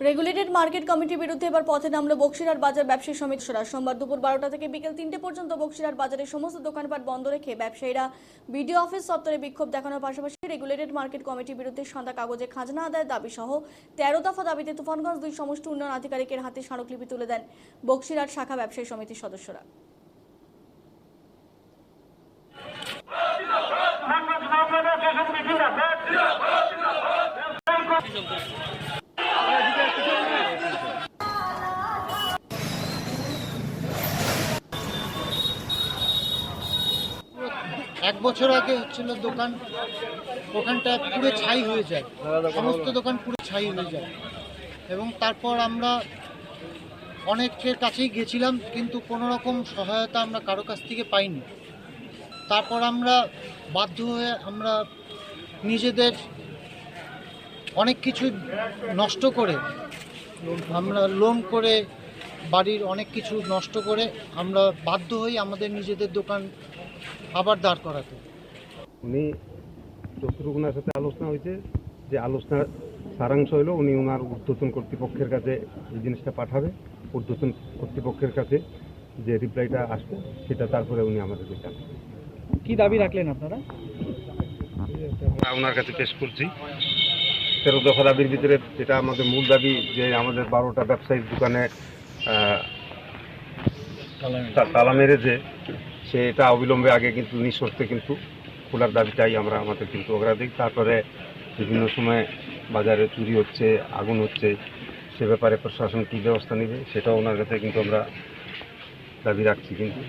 Regulated market কমিটির বিরুদ্ধে এবার পথে নামলো বক্সিরহাট বাজার ব্যবসায়ী সমিতি সরা সোমবার দুপুর বারোটা থেকে বিকেল তিনটে পর্যন্ত বক্সিরহাট বাজারের সমস্ত দোকানপাট বন্ধ রেখে ব্যবসায়ীরা বিডিও অফিস চত্বরে বিক্ষোভ দেখানোর পাশাপাশি রেগুলেটেড মার্কেট কমিটির বিরুদ্ধে সাদা কাগজে খাজনা আদায়ের দাবি সহ তেরো দফা দাবিতে তুফানগঞ্জ দুই সমষ্টি উন্নয়ন আধিকারিকের হাতে স্মারকলিপি তুলে দেন বক্সিরহাট শাখা ব্যবসায়ী সমিতির সদস্যরা। এক বছর আগে হচ্ছিল দোকান দোকানটা পুরো ছাই হয়ে যায়। সমস্ত দোকান পুরো ছাই হয়ে যায়। এবং তারপর আমরা অনেকের কাছেই গেছিলাম, কিন্তু কোনো রকম সহায়তা আমরা কারও কাছ থেকে পাইনি। তারপর আমরা বাধ্য হয়ে আমরা নিজেদের অনেক কিছু নষ্ট করে, আমরা লোন করে, বাড়ির অনেক কিছু নষ্ট করে আমরা বাধ্য হই আমাদের নিজেদের দোকান আবার দাঁড় করাতে। উনি ওনার সাথে আলোচনা হয়েছে যে আলোচনার সারাংশ হলো উনি ওনার ঊর্ধ্বতন কর্তৃপক্ষের কাছে এই জিনিসটা পাঠাবে ঊর্ধ্বতন কর্তৃপক্ষের কাছে যে রিপ্লাইটা আসবে সেটা তারপরে উনি আমাদেরকে জানাবেন কি দাবি রাখলেন আপনারা? আমরা ওনার কাছে পেশ করছি। তেরো দফা দাবির ভিতরে যেটা আমাদের মূল দাবি যে আমাদের বারোটা ব্যবসায়িক দোকানে তালা মেরেছে। সেটা অবিলম্বে আগে কিন্তু নিঃশর্তে কিন্তু খোলার দাবিটাই আমরা আমাদের কিন্তু অগ্রাধিক তারপরে বিভিন্ন সময় বাজারে চুরি হচ্ছে, আগুন হচ্ছে, সে ব্যাপারে প্রশাসন কী ব্যবস্থা নেবে সেটাও ওনার কাছে কিন্তু আমরা দাবি রাখছি কিন্তু।